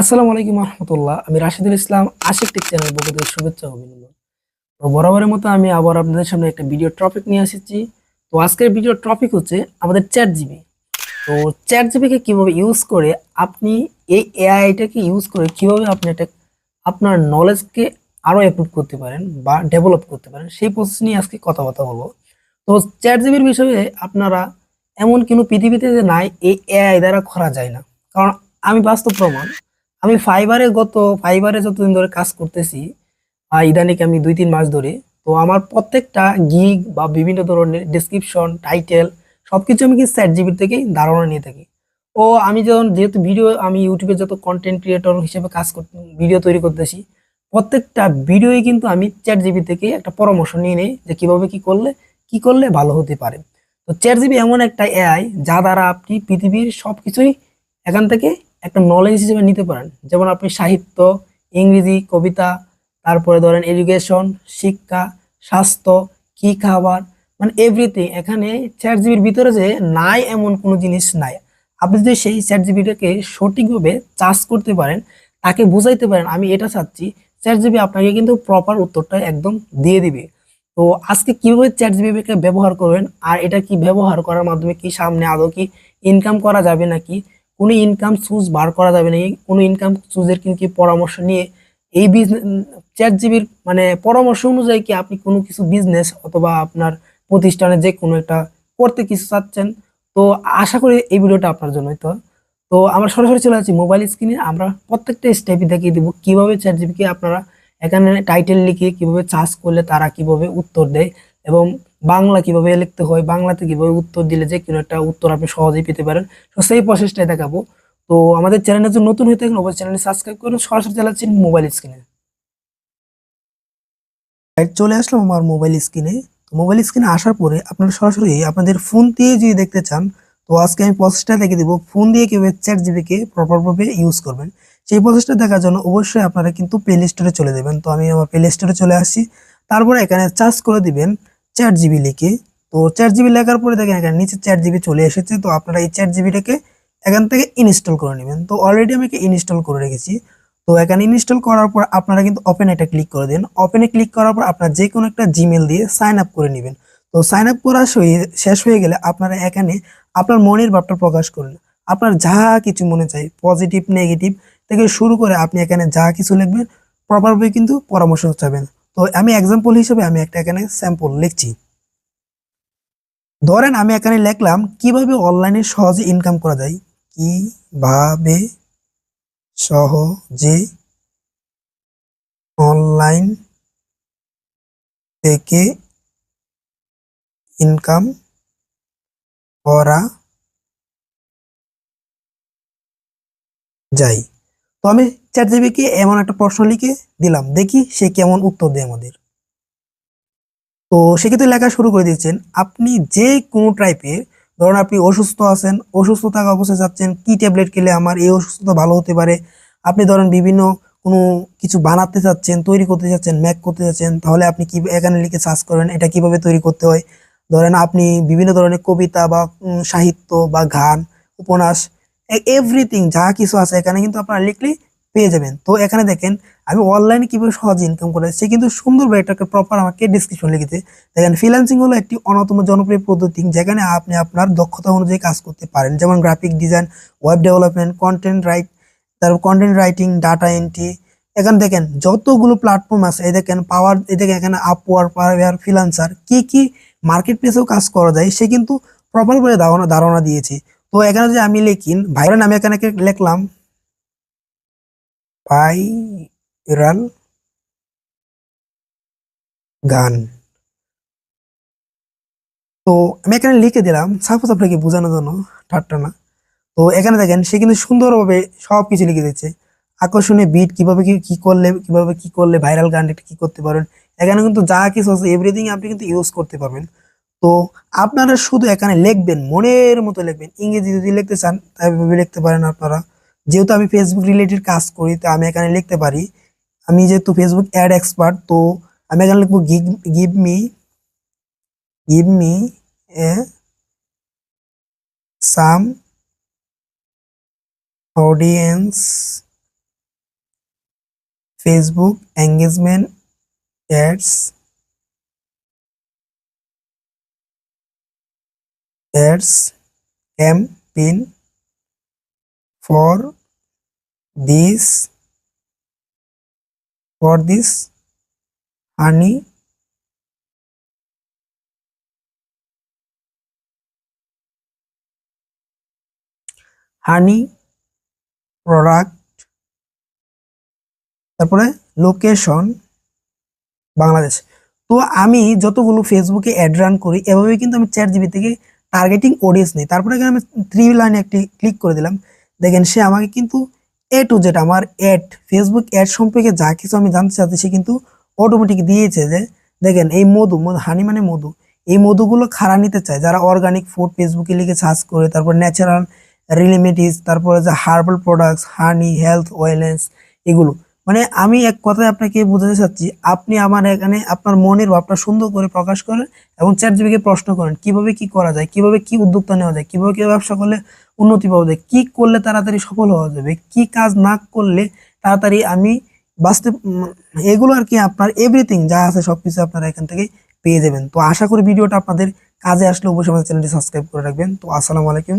আসসালামু আলাইকুম রহমতুল্লাহ। আমি রাশিদুল ইসলাম, আশিক টেক চ্যানেল পক্ষ থেকে শুভেচ্ছা অভিনন্দন। তো বরাবরের মতো আমি আবার আপনাদের সামনে একটা ভিডিও টপিক নিয়ে এসেছি তো আজকের ভিডিও টপিক হচ্ছে আমাদের চ্যাট জিবি তো চ্যাট জিবিকে কীভাবে ইউজ করে, আপনি এই এআইটাকে ইউজ করে কীভাবে আপনি এটা আপনার নলেজকে আরও অ্যাপ্রুভ করতে পারেন বা ডেভেলপ করতে পারেন, সেই প্রসেস নিয়ে আজকে কথাবার্তা বলব। তো চ্যাট জিবির বিষয়ে আপনারা এমন কোনো পৃথিবীতে যে নাই, এই এআই দ্বারা করা যায় না। কারণ আমি বাস্তব প্রমাণ আমি ফাইবারে গত ফাইবারে যতদিন ধরে কাজ করতেছি আহ, ইদানিং আমি দুই তিন মাস ধরে তো আমার প্রত্যেকটা গিগ বা বিভিন্ন ধরনের ডেসক্রিপশন টাইটেল সব কিছু আমি কি চ্যাট জিবির থেকেই ধারণা নিয়ে থাকি। ও আমি যখন যেহেতু ভিডিও আমি ইউটিউবে যত কন্টেন্ট ক্রিয়েটর হিসেবে কাজ করতে ভিডিও তৈরি করতেছি প্রত্যেকটা ভিডিওই কিন্তু আমি চ্যাট জিবি থেকে একটা পরামর্শ নিয়ে নিই যে কীভাবে কি করলে কি করলে ভালো হতে পারে। তো চ্যাট জিবি এমন একটা এআই যা দ্বারা আপনি পৃথিবীর সব কিছুই এখান থেকে একটা নলেজ হিসেবে নিতে পারেন। যেমন আপনি সাহিত্য, ইংরেজি, কবিতা, তারপরে ধরেন এডুকেশন শিক্ষা, স্বাস্থ্য, কি খাবার মানে এভরিথিং এখানে চ্যাট জিবির ভিতরে যে নাই এমন কোনো জিনিস নাই। আপনি যদি সেই চ্যাট জিবিটাকে সঠিকভাবে চার্জ করতে পারেন, তাকে বুঝাইতে পারেন, আমি এটা চাচ্ছি চ্যাট জিবি আপনাকে কিন্তু প্রপার উত্তরটা একদম দিয়ে দিবে। তো আজকে কীভাবে চ্যাট জিবিকে ব্যবহার করবেন, আর এটা কি ব্যবহার করার মাধ্যমে কি সামনে আদৌ কি ইনকাম করা যাবে নাকি কোনো ইনকাম সোর্স বার করা যাবে নাকি কোনো ইনকাম সোর্সের কিন্তু পরামর্শ নিয়ে এই বিজনেস চ্যাট জিবির মানে পরামর্শ অনুযায়ী কি আপনি কোনো কিছু বিজনেস অথবা আপনার প্রতিষ্ঠানে যে কোনো একটা করতে কিছু চাচ্ছেন? তো আশা করি এই ভিডিওটা আপনার জন্যই তো। তো আমরা সরাসরি চলে যাচ্ছি মোবাইল স্ক্রিনে আমরা প্রত্যেকটা স্টেপই দেখিয়ে দিব। কীভাবে চ্যাট জিবিকে আপনারা এখানে টাইটেল লিখে কীভাবে চার্জ করলে তারা কীভাবে উত্তর দেয়? এবং বাংলা কীভাবে লিখতে হয়, বাংলাতে কীভাবে উত্তর দিলে যে কোনো একটা উত্তর আপনি সহজেই পেতে পারেন। তো সেই প্রসেসটাই দেখাবো। তো আমাদের চ্যানেলে যদি নতুন হয়ে থাকেন, অবশ্যই চ্যানেলটি সাবস্ক্রাইব করুন। সরাসরি চালাচ্ছেন মোবাইল স্ক্রিনে চলে আসলাম আমার মোবাইল স্ক্রিনে মোবাইল স্ক্রিনে আসার পরে আপনারা সরাসরি আপনাদের ফোন দিয়ে যদি দেখতে চান তো আজকে আমি প্রসেসটা দেখে দিব। ফোন দিয়ে কীভাবে চ্যাট জিবিকে প্রপারভাবে ইউজ করবেন। সেই প্রসেসটা দেখার জন্য অবশ্যই আপনারা কিন্তু প্লে স্টোরে চলে যাবেন। তো আমি আমার প্লে স্টোরে চলে আসছি। তারপরে এখানে চার্জ করে দিবেন চ্যাট জিবি লিখে। তো চ্যাট জিবি লেখার পরে দেখেন এখানে নিচে চ্যাট জিবি চলে এসেছে। তো আপনারা এই চ্যাট জিবিটাকে এখান থেকে ইনস্টল করে নেবেন। তো অলরেডি আমি ইনস্টল করে রেখেছি। তো এখানে ইনস্টল করার পর আপনারা কিন্তু ওপেন এটা ক্লিক করে দিন। ওপেনে ক্লিক করার পর আপনার যে কোনো একটা জিমেল দিয়ে সাইন আপ করে নেবেন। তো সাইন আপ করা শেষ হয়ে গেলে আপনারা এখানে আপনার মনের ভাবটা প্রকাশ করুন। আপনার যা কিছু মনে চাই পজিটিভ নেগেটিভ থেকে শুরু করে আপনি এখানে যা কিছু লিখবেন প্রপারভাবে কিন্তু পরামর্শ চাবেন। তো আমি এক্সাম্পল হিসেবে আমি একটা এখানে স্যাম্পল লিখছি। ধরেন আমি এখানে লিখলাম, কীভাবে অনলাইনে সহজে ইনকাম করা যায়? কীভাবে সহজে অনলাইন থেকে ইনকাম করা যায় তো আমি চ্যাট জিবিকে এমন একটা প্রশ্ন লিখে দিলাম, দেখি সে কেমন উত্তর দেয় আমাদের। তো সেক্ষেত্রে লেখা শুরু করে দিচ্ছেন আপনি যে কোনো টাইপের ধরুন আপনি অসুস্থ আছেন, অসুস্থ থাকা অবস্থায় যাচ্ছেন, কি ট্যাবলেট খেলে আমার এই অসুস্থতা ভালো হতে পারে? আপনি ধরেন বিভিন্ন কোনো কিছু বানাতে চাচ্ছেন, তৈরি করতে চাচ্ছেন ম্যাক করতে চাচ্ছেন, তাহলে আপনি কি এখানে লিখে সার্চ করবেন এটা কীভাবে তৈরি করতে হয়? ধরেন আপনি বিভিন্ন ধরনের কবিতা বা সাহিত্য বা গান, উপন্যাস এভরিথিং যা কিছু আছে এখানে কিন্তু আপনারা লিখলেই পেয়ে যাবেন। তো এখানে দেখেন, আমি অনলাইনে কীভাবে সহজে ইনকাম করে সে কিন্তু সুন্দরভাবে এটাকে প্রপার আমাকে ডিসক্রিপশন লিখেছে। দেখেন ফ্রিল্যান্সিং হলো একটি অন্যতম জনপ্রিয় পদ্ধতি যেখানে আপনি আপনার দক্ষতা অনুযায়ী কাজ করতে পারেন। যেমন graphic design web development content write তারপর কন্টেন্ট রাইটিং ডাটা এন্ট্রি এখানে দেখেন, যতগুলো প্ল্যাটফর্ম আছে, এই দেখেন পাওয়ার এই দেখেন এখানে আপওয়ার পাওয়ার ফ্রিলান্সার কি কি মার্কেট প্লেসেও কাজ করা যায়, সে কিন্তু প্রপার করে ধারণা দিয়েছে। তো এখানে যে আমি লিখিন ভাইরাল আমি এখানে লিখলাম? ভাইরাল গান। তো আমি এখানে লিখে দিলাম সাপোজ আপনাকে বোঝানোর জন্য, ঠাট্টা না। তো এখানে দেখেন, সে কিন্তু সুন্দরভাবে সব কিছু লিখে দিচ্ছে আকর্ষণীয় বিট কীভাবে কি করলে, কীভাবে কি করলে ভাইরাল গান কি করতে পারেন এখানে কিন্তু যা কিছু আছে এভরিথিং আপনি কিন্তু ইউজ করতে পারবেন। তো আপনারা শুধু এখানে লিখবেন, মনের মতো লিখবেন। ইংরেজি যদি লিখতে চান, তাহলে লিখতে পারেন আপনারা। যেহেতু আমি ফেসবুক রিলেটেড কাজ করি, তো আমি এখানে লিখতে পারি। আমি যেহেতু ফেসবুক অ্যাড এক্সপার্ট তো আমি এখানে লিখব give me give me a some audience Facebook engagement ads ads campaign for this for this honey honey product তারপরে লোকেশন বাংলাদেশ। তো আমি যতগুলো ফেসবুকে অ্যাড রান করি, এভাবে কিন্তু আমি চ্যাট জিবি থেকে টার্গেটিং অডিয়েন্স নিই। তারপরে এখানে আমি থ্রি লাইনে একটি ক্লিক করে দিলাম। দেখেন, সে আমাকে কিন্তু এ টু জেড আমার অ্যাড ফেসবুক অ্যাড সম্পর্কে যা কিছু আমি জানতে চাচ্ছি, সে কিন্তু অটোমেটিক দিয়েছে যে, দেখেন, এই মধু মধু হানি মানে মধু। এই মধুগুলো খাড়া নিতে চায়। যারা অর্গানিক ফুড ফেসবুকে লিখে সার্চ করে, তারপর ন্যাচারাল রিলিমেটিস তারপরে যে herbal products honey health wellness এগুলো। মানে আমি এক কথায় আপনাকে বোঝাতে চাচ্ছি, আপনি আমার এখানে আপনার মনের ভাবটা সুন্দর করে প্রকাশ করেন এবং চ্যাট জিবিকে প্রশ্ন করেন, কীভাবে কি করা যায়, কীভাবে কি উদ্যোক্তা নেওয়া যায়, কীভাবে কি ব্যবসা করলে উন্নতি পাওয়া যায়, কি করলে তাড়াতাড়ি সফল হওয়া যাবে, কি কাজ না করলে তাড়াতাড়ি আমি বাঁচতে, এগুলো আর কি আপনার এভরিথিং যা আছে সবকিছু আপনারা এখান থেকে পেয়ে যাবেন। তো আশা করি ভিডিওটা আপনাদের কাজে আসলে অবশ্যই আমাদের চ্যানেলটি সাবস্ক্রাইব করে রাখবেন। তো আসসালামু আলাইকুম